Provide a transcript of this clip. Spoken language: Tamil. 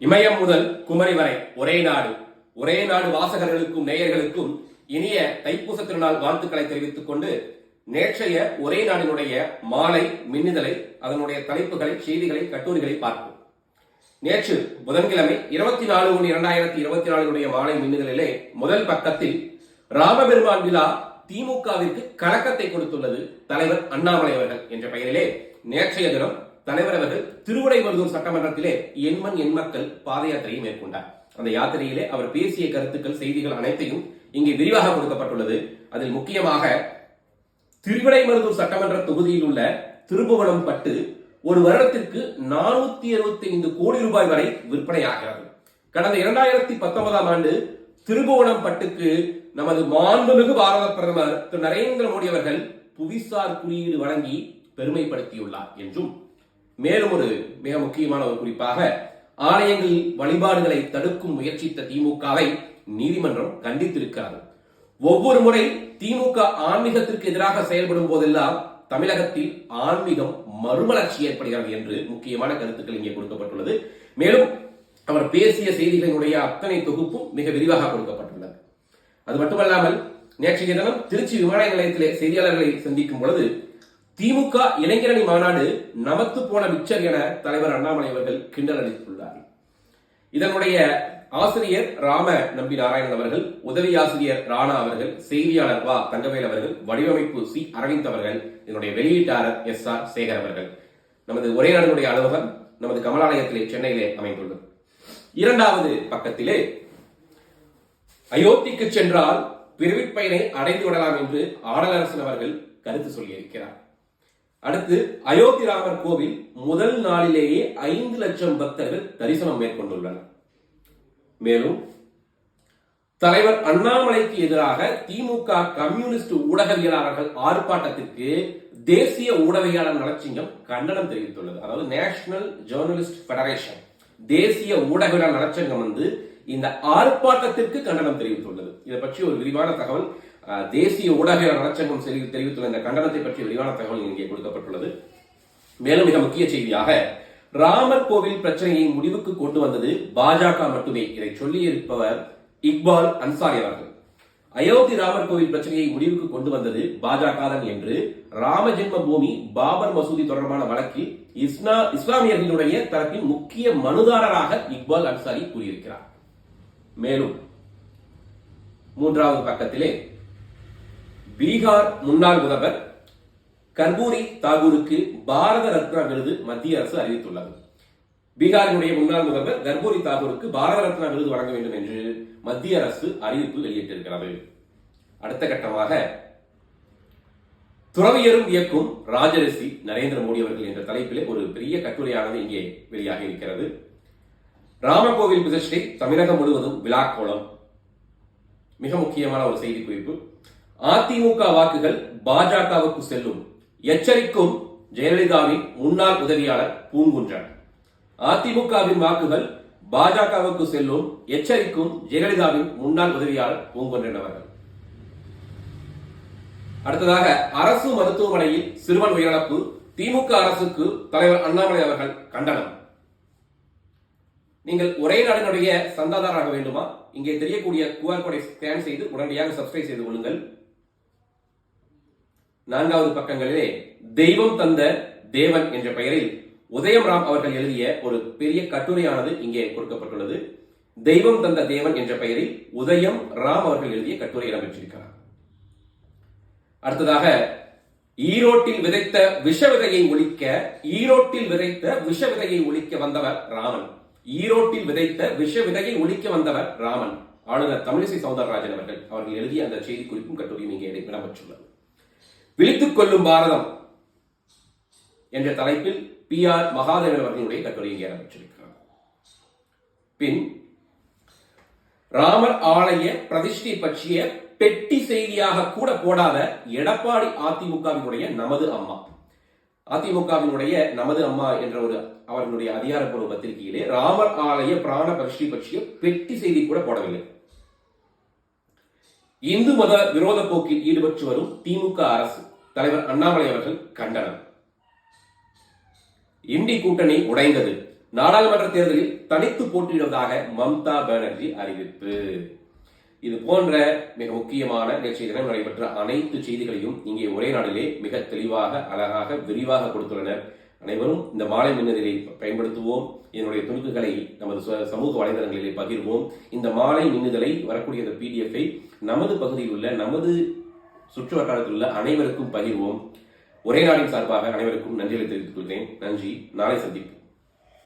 இமயம் முதல் குமரி வரை ஒரே நாடு. ஒரே நாடு வாசகர்களுக்கும் நேயர்களுக்கும் இனிய தைப்பூச திருநாள் வாழ்த்துக்களை தெரிவித்துக் கொண்டு நேற்றைய ஒரே நாடினுடைய மாலை மின்னிதழை அதனுடைய தலைப்புகளை செய்திகளை கட்டுரைகளை பார்ப்போம். நேற்று புதன்கிழமை இருபத்தி நாலு ஒன்று இரண்டாயிரத்தி இருபத்தி நாலுடைய மாலை மின்னிதழிலே முதல் பக்கத்தில் ராமபெருமான் விழா திமுகவிற்கு கலக்கத்தை கொடுத்துள்ளது தலைவர் அண்ணாமலை அவர்கள் என்ற பெயரிலே நேற்றைய தினம் தலைவர் அவர்கள் திருவிடைமருதூர் சட்டமன்றத்திலே எண்மண் எண்மக்கள் பாத யாத்திரையை மேற்கொண்டார். அந்த யாத்திரையிலே அவர் பேசிய கருத்துக்கள் செய்திகள் அனைத்தையும் இங்கே விரிவாக கொடுக்கப்பட்டுள்ளது. அதில் முக்கியமாக திருவிடைமருதூர் சட்டமன்ற தொகுதியில் உள்ள திருபுவனம் பட்டு ஒரு வருடத்திற்கு நானூத்தி அறுபத்தி ஐந்து கோடி ரூபாய் வரை விற்பனையாகிறது கடந்த இரண்டாயிரத்தி பத்தொன்பதாம் ஆண்டு திருபுவனம் பட்டுக்கு நமது மாண்புமிகு பாரத பிரதமர் திரு நரேந்திர மோடி அவர்கள் புவிசார் குறியீடு வழங்கி பெருமைப்படுத்தியுள்ளார் என்றும் மேலும் ஒரு மிக முக்கியமான ஒரு குறிப்பாக ஆலயங்களில் வழிபாடுகளை தடுக்கும் முயற்சித்த திமுகவை நீதிமன்றம் கண்டித்திருக்கிறது. ஒவ்வொரு முறை திமுக ஆன்மீகத்திற்கு எதிராக செயல்படும் போதெல்லாம் தமிழகத்தில் ஆன்மீகம் மறுமலர்ச்சி ஏற்படுகிறது என்று முக்கியமான கருத்துக்கள் இங்கே கொடுக்கப்பட்டுள்ளது. மேலும் அவர் பேசிய செய்திகளினுடைய அத்தனை தொகுப்பும் மிக விரிவாக கொடுக்கப்பட்டுள்ளது. அது மட்டுமல்லாமல் நேற்றைய தினம் திருச்சி விமான நிலையத்திலே செய்தியாளர்களை சந்திக்கும் பொழுது திமுக இளைஞரணி மாநாடு நமத்து போன மிச்சர் என தலைவர் அண்ணாமலை அவர்கள் கிண்டல் அளித்துள்ளார் இதனுடைய ஆசிரியர் ராம நம்பி நாராயணன் அவர்கள் உதவி ஆசிரியர் ராணா அவர்கள் செய்தியாளர் வா தங்கவேல் அவர்கள் வடிவமைப்பு சி அரவிந்த் அவர்கள் இதனுடைய வெளியீட்டாளர் எஸ் ஆர் சேகர் அவர்கள். நமது ஒரே நாடுடைய அலுவலகம் நமது கமலாலயத்திலே சென்னையிலே அமைந்துள்ளது. இரண்டாவது பக்கத்திலே அயோத்திக்கு சென்றால் பிறவிப்பயனை அடைந்து விடலாம் என்று ஆடலரசன் அவர்கள் கருத்து சொல்லியிருக்கிறார். அடுத்து அயோத்தி ராமர் கோவில் முதல் நாளிலேயே ஐந்து லட்சம் பக்தர்கள் தரிசனம் மேற்கொண்டுள்ளனர். மேலும் தலைவர் அண்ணாமலைக்கு எதிராக திமுக கம்யூனிஸ்ட் ஊடகவியலாளர்கள் ஆர்ப்பாட்டத்திற்கு தேசிய ஊடகவியலாளர் நலச்சிங்கம் கண்டனம் தெரிவித்துள்ளது. அதாவது நேஷனல் ஜேர்னலிஸ்ட் பெடரேஷன் தேசிய ஊடகவியலாளர் நலச்சங்கம் வந்து இந்த ஆர்ப்பாட்டத்திற்கு கண்டனம் தெரிவித்துள்ளது. இதை பற்றி ஒரு விரிவான தகவல் தேசிய ஊடக நலச்சங்கம் தெரிவித்துள்ள இந்த கண்டனத்தை பற்றி விரிவான தகவல் இங்கே கொடுக்கப்பட்டுள்ளது. மேலும் மிக முக்கிய செய்தியாக ராமர் கோவில் பிரச்சனையை முடிவுக்கு கொண்டு வந்தது பாஜக மட்டுமே. இதை சொல்லி இருப்பவர் இக்பால் அன்சாரி அவர்கள். அயோத்தி ராமர் கோவில் பிரச்சனையை முடிவுக்கு கொண்டு வந்தது பாஜக தான் என்று ராம ஜென்ம பூமி பாபர் மசூதி தொடர்பான வழக்கில் இஸ்லா இஸ்லாமியர்களுடைய தரப்பின் முக்கிய மனுதாரராக இக்பால் அன்சாரி கூறியிருக்கிறார். மேலும் மூன்றாவது பக்கத்திலே பீகார் முன்னாள் முதல்வர் கர்பூரி தாகூருக்கு பாரத ரத்னா விருது மத்திய அரசு அறிவித்துள்ளது. பீகாரினுடைய முன்னாள் முதல்வர் கர்பூரி தாகூருக்கு பாரத ரத்னா விருது வழங்க வேண்டும் என்று மத்திய அரசு அறிவிப்பு வெளியிட்டிருக்கிறது. அடுத்த கட்டமாக துறவியரும் இயக்கும் ராஜரிஷி நரேந்திர மோடி அவர்கள் என்ற தலைப்பிலே ஒரு பெரிய கட்டுரையானது இங்கே வெளியாகி இருக்கிறது. ராமகோவில் பிரதிஷ்டை தமிழகம் முழுவதும் விழாக்கோளம் மிக முக்கியமான ஒரு செய்தி குறிப்பு அதிமுக வாக்குகள் பாஜகவுக்கு செல்லும். எச்சரிக்கும் ஜெயலலிதாவின் முன்னாள் உதவியாளர் பூங்குன்றன் அதிமுகவின் வாக்குகள் பாஜகவுக்கு செல்லும். எச்சரிக்கும் ஜெயலலிதாவின் முன்னாள் உதவியாளர் பூங்குன்றன் அவர்கள். அடுத்ததாக அரசு மருத்துவமனையில் சிறுவன் உயிரிழப்பு. திமுக அரசுக்கு தலைவர் அண்ணாமலை அவர்கள் கண்டனம். நீங்கள் ஒரே நாடினுடைய சந்தாதாராக வேண்டுமா? இங்கே தெரியக்கூடிய QR கோடை ஸ்கேன் செய்து உடனடியாக சப்ஸ்கிரைப் செய்து கொள்ளுங்கள். நான்காவது பக்கங்களிலே தெய்வம் தந்த தேவன் என்ற பெயரில் உதயம் ராம் அவர்கள் எழுதிய ஒரு பெரிய கட்டுரையானது இங்கே கொடுக்கப்பட்டுள்ளது. தெய்வம் தந்த தேவன் என்ற பெயரில் உதயம் ராம் அவர்கள் எழுதிய கட்டுரை இடம்பெற்றிருக்கிறார் அடுத்ததாக ஈரோட்டில் விதைத்த விஷ விதையை ஒழிக்க ஈரோட்டில் விதைத்த விஷ விதையை ஒழிக்க வந்தவர் ராமன். ஈரோட்டில் விதைத்த விஷ விதையை ஒழிக்க வந்தவர் ராமன். ஆளுநர் தமிழிசை சவுந்தரராஜன் அவர்கள் அவர்கள் எழுதிய அந்த செய்தி குறிப்பும் கட்டுரையும் இங்கே இடம்பெற்றுள்ளது. விழித்துக் கொள்ளும் பாரதம் என்ற தலைப்பில் பி ஆர் மகாதேவன் அவர்களுடைய கட்டுரை இங்கே இடம்பெற்றிருக்கிறது. பின் ராமர் ஆலய பிரதிஷ்டை பற்றிய பெட்டி செய்தியாக கூட போடாத எடப்பாடி அதிமுகவினுடைய நமது அம்மா. அதிமுகவினுடைய நமது அம்மா என்ற ஒரு அவர்களுடைய அதிகாரப்பூர்வ பத்திரிகையிலே ராமர் ஆலய பிராண பிரதிஷ்டை பற்றிய பெட்டி செய்தி கூட போடவில்லை. இந்து மத விரோத போக்கில் ஈடுபட்டு வரும் திமுக அரசு தலைவர் அண்ணாமலை அவர்கள் கண்டனம். இண்டி கூட்டணி உடைந்தது. நாடாளுமன்ற தேர்தலில் தனித்து போட்டியிடுவதாக மம்தா பானர்ஜி அறிவிப்பு. இது போன்ற மிக முக்கியமான நேற்றைய தினம் நடைபெற்ற அனைத்து செய்திகளையும் இங்கே ஒரே நாளிலே மிக தெளிவாக அழகாக விரிவாக கொடுத்துள்ளனர் அனைவரும் இந்த மாலை மின்னதிலை பயன்படுத்துவோம். என்னுடைய துணுக்குகளை நமது ச- சமூக வலைதளங்களிலே பகிர்வோம். இந்த மாலை மின்னுதலை வரக்கூடிய இந்த பிடிஎஃப்பை நமது பகுதியில் உள்ள நமது சுற்று வட்டாரத்தில் உள்ள அனைவருக்கும் பகிர்வோம். ஒரே நாளின் சார்பாக அனைவருக்கும் நன்றிகளை தெரிவித்துக் கொள்கிறேன். நன்றி. நாளை சந்திப்போம்.